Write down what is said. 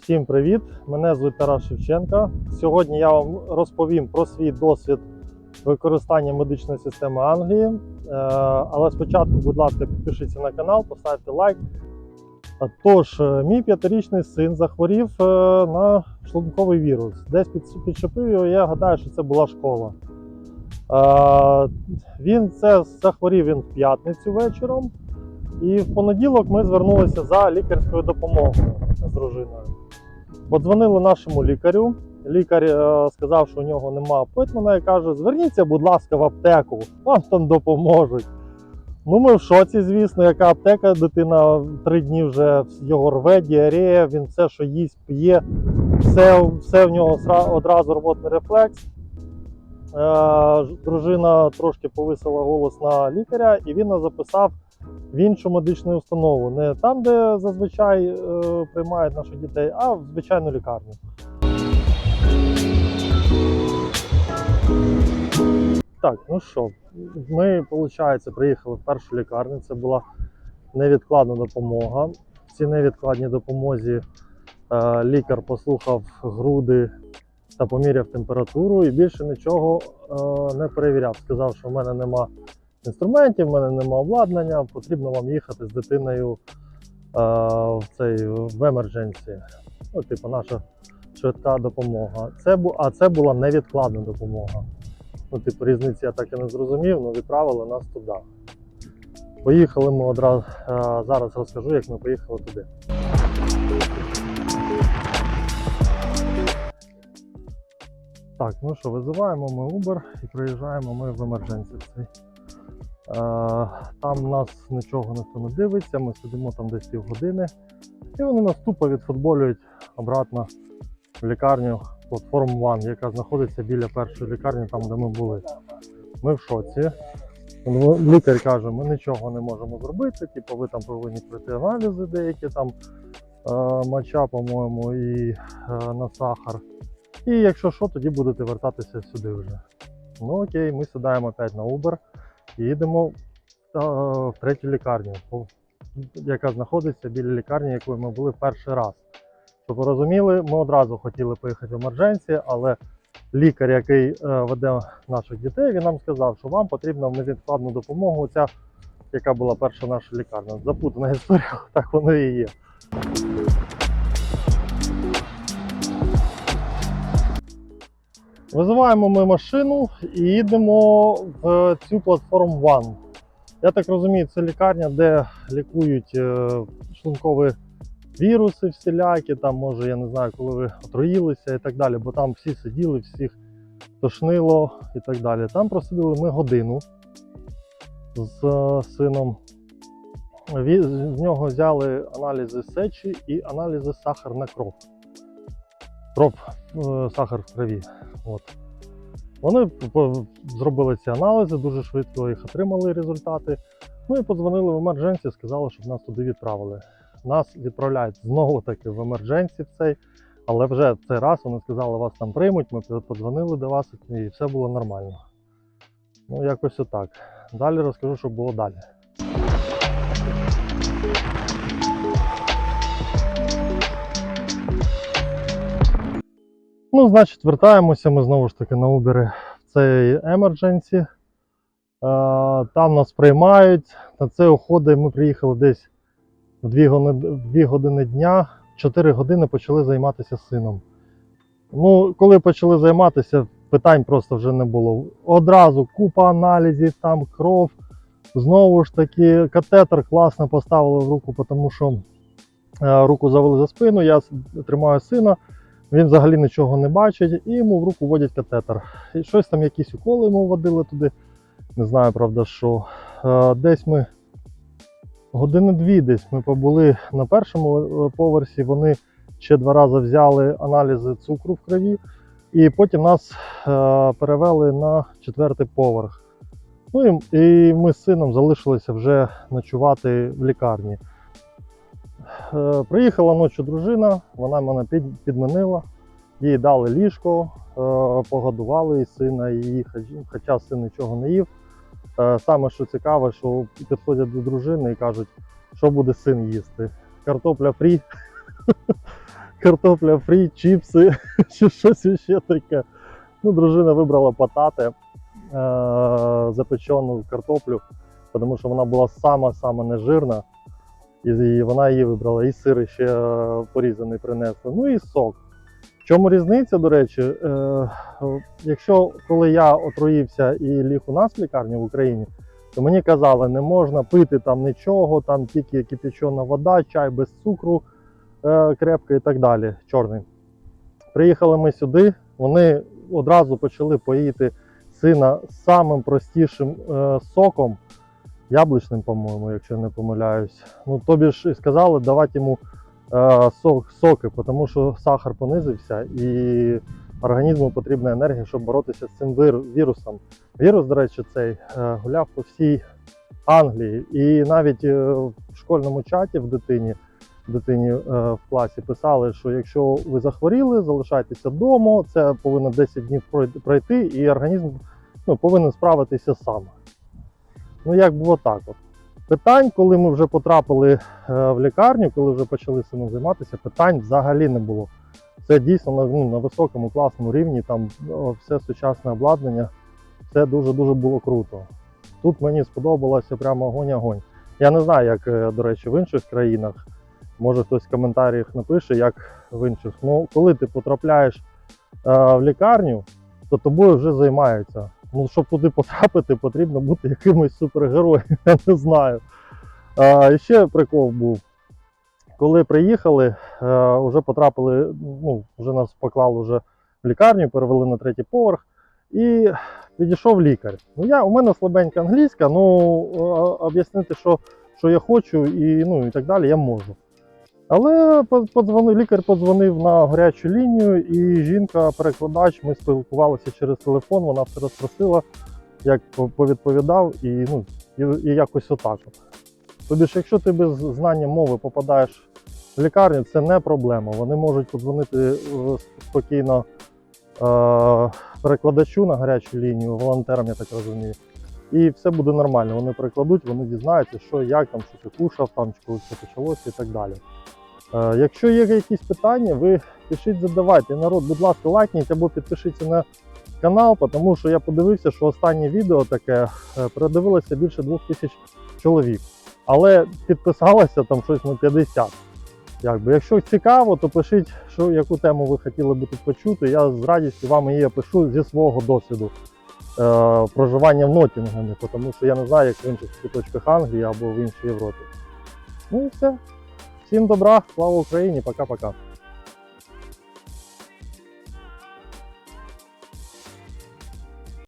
Всім привіт! Мене звуть Тарас Шевченка. Сьогодні я вам розповім про свій досвід використання медичної системи Англії. Е, Але спочатку, будь ласка, підпишіться на канал, поставте лайк. Тож, е, мій п'ятирічний син захворів е, на шлунковий вірус. Десь під- підчепив його, я гадаю, що це була школа. Він це захворів він в п'ятницю вечором. І в понеділок ми звернулися за лікарською допомогою з дружиною. Подзвонили нашому лікарю. Лікар е, сказав, що у нього нема апойтмена і каже: зверніться, будь ласка, в аптеку, вам там допоможуть. Ну, ми в шоці, звісно, яка аптека, дитина три дні вже його рве, діарея, він все, що їсть, п'є, все, все в нього одразу рвотний рефлекс. Е, дружина трошки повисила голос на лікаря, і він нас записав в іншу медичну установу. Не там, де зазвичай е, приймають наших дітей, а в звичайну лікарню. Так, ну що, ми, виходить, приїхали в першу лікарню. Це була невідкладна допомога. В цій невідкладній допомозі е, лікар послухав груди та поміряв температуру і більше нічого е, не перевіряв. Сказав, що в мене нема інструментів, в мене нема обладнання, потрібно вам їхати з дитиною е, в цей в емердженсі. Ну, типу, наша швидка допомога. Це а це була невідкладна допомога. Ну, типу, різниці я так і не зрозумів, але відправили нас туди. Поїхали ми одразу. е, зараз розкажу, як ми поїхали туди. Так, ну що, визиваємо ми Uber і приїжджаємо ми в емердженсі. цей. Е, Там нас нічого ніхто не дивиться, ми сидимо там десь півгодини, і вони нас тупо відфутболюють обратно в лікарню платформ One, яка знаходиться біля першої лікарні, там де ми були. Ми в шоці. Ну, Лікар каже, ми нічого не можемо зробити, типу, ви там повинні пройти аналізи деякі там е, моча, по-моєму, і е, на сахар. І якщо що, тоді будете вертатися сюди вже. Ну окей, ми сідаємо опять на Uber і їдемо в третю лікарню, яка знаходиться біля лікарні, якою ми були перший раз. Щоб ви розуміли, ми одразу хотіли поїхати в емердженсі, але лікар, який е, веде наших дітей, він нам сказав, що вам потрібна невідкладну допомогу. Ця, яка була перша наша лікарня. Запутана історія, так воно і є. Визиваємо ми машину і їдемо в цю платформу One. Я так розумію, це лікарня, де лікують е, шлункові віруси всілякі, там, може, я не знаю, коли ви отруїлися і так далі, бо там всі сиділи, всіх тошнило і так далі. Там просиділи ми годину з е, сином. З нього взяли аналізи сечі і аналізи сахар на кров. Кров, е, сахар в крові. От. Вони зробили ці аналізи, дуже швидко їх отримали результати. Ну і подзвонили в емердженсі, сказали, щоб нас туди відправили. Нас відправляють знову таки в емердженсі в цей, але вже в цей раз вони сказали, вас там приймуть. Ми подзвонили до вас і все було нормально. Ну, якось отак. Далі розкажу, що було далі. Ну, значить, вертаємося ми знову ж таки на Uber в цей Emergency. Там нас приймають. На це уходить. Ми приїхали десь в 2 години, 2 години дня. 4 години почали займатися сином. Ну, коли почали займатися, питань просто вже не було. Одразу купа аналізів, там кров. Знову ж таки, катетер класно поставили в руку, тому що е, руку завели за спину, я тримаю сина. Він взагалі нічого не бачить, і йому в руку вводять катетер. І щось там, якісь уколи йому вводили туди. Не знаю, правда, що. Е, Десь ми години дві десь ми побули на першому е, поверсі. Вони ще два рази взяли аналізи цукру в крові, і потім нас е, перевели на четвертий поверх. Ну і ми з сином залишилися вже ночувати в лікарні. Е, Приїхала ночі дружина, вона мене підмінила, їй дали ліжко, е, погодували і сина, її, хоча син нічого не їв. Е, Саме що цікаве, що підходять до дружини і кажуть, що буде син їсти. Картопля фрі. картопля фрі, чіпси, чи щось ще таке. Ну, дружина вибрала патати, е- запечену картоплю, тому що вона була сама-сама нежирна. І, вона її вибрала, і сир ще е, порізаний принесла. Ну і сок. В чому різниця, до речі, е, якщо коли я отруївся і ліг у нас в лікарні в Україні, то мені казали, не можна пити там нічого, там тільки кипячена вода, чай без цукру, е, крепка і так далі. Чорний. Приїхали ми сюди, вони одразу почали поїти сина самим простішим е, соком, яблучним, по-моєму, якщо не помиляюсь. Ну, тобі ж і сказали давати йому е, сок, соки, тому що сахар понизився і організму потрібна енергія, щоб боротися з цим вірусом. Вірус, до речі, цей е, гуляв по всій Англії. І навіть е, в школьному чаті в дитині, дитині е, в класі писали, що якщо ви захворіли, залишайтеся вдома, це повинно 10 днів пройти, і організм ну, повинен справитися сам. Ну, як було так. От. Питань, коли ми вже потрапили е, в лікарню, коли вже почали цим займатися, питань взагалі не було. Це дійсно на, ну, на високому класному рівні, там все сучасне обладнання, все дуже-дуже було круто. Тут мені сподобалося прямо огонь-огонь. Я не знаю, як, е, до речі, в інших країнах. Може хтось в коментарях напише, як в інших. Ну, коли ти потрапляєш е, в лікарню, то тобою вже займаються. Ну, щоб туди потрапити, потрібно бути якимось супергероєм, я не знаю. А, ще прикол був. Коли приїхали, е, вже потрапили, ну, вже нас поклали вже в лікарню, перевели на третій поверх. І підійшов лікар. Ну, я, у мене слабенька англійська, ну об'яснити, що, що я хочу, і, ну, і так далі, я можу. Але подзвонив, лікар подзвонив на гарячу лінію, і жінка-перекладач, ми спілкувалися через телефон, вона все розпросила, як по- повідповідав, і, ну, і, і якось отак. Тобі ж, якщо ти без знання мови попадаєш в лікарню, це не проблема. Вони можуть подзвонити е, спокійно е, перекладачу на гарячу лінію, волонтерам, я так розумію. І все буде нормально. Вони перекладуть, вони дізнаються, що як там, що ти кушав, там, чи коли це почалося і так далі. Е, якщо є якісь питання, ви пишіть, задавайте. Народ, будь ласка, лайкніть або підпишіться на канал, тому що я подивився, що останнє відео таке е, передивилося більше двох тисяч чоловік. Але підписалося там щось на 50. Якби. Якщо цікаво, то пишіть, що, яку тему ви хотіли би тут почути. Я з радістю вам її опишу зі свого досвіду проживання в Нотінгемі, тому що я не знаю, як в інших куточках Англії або в іншій Європі. Ну і все. Всім добра, слава Україні, пока-пока.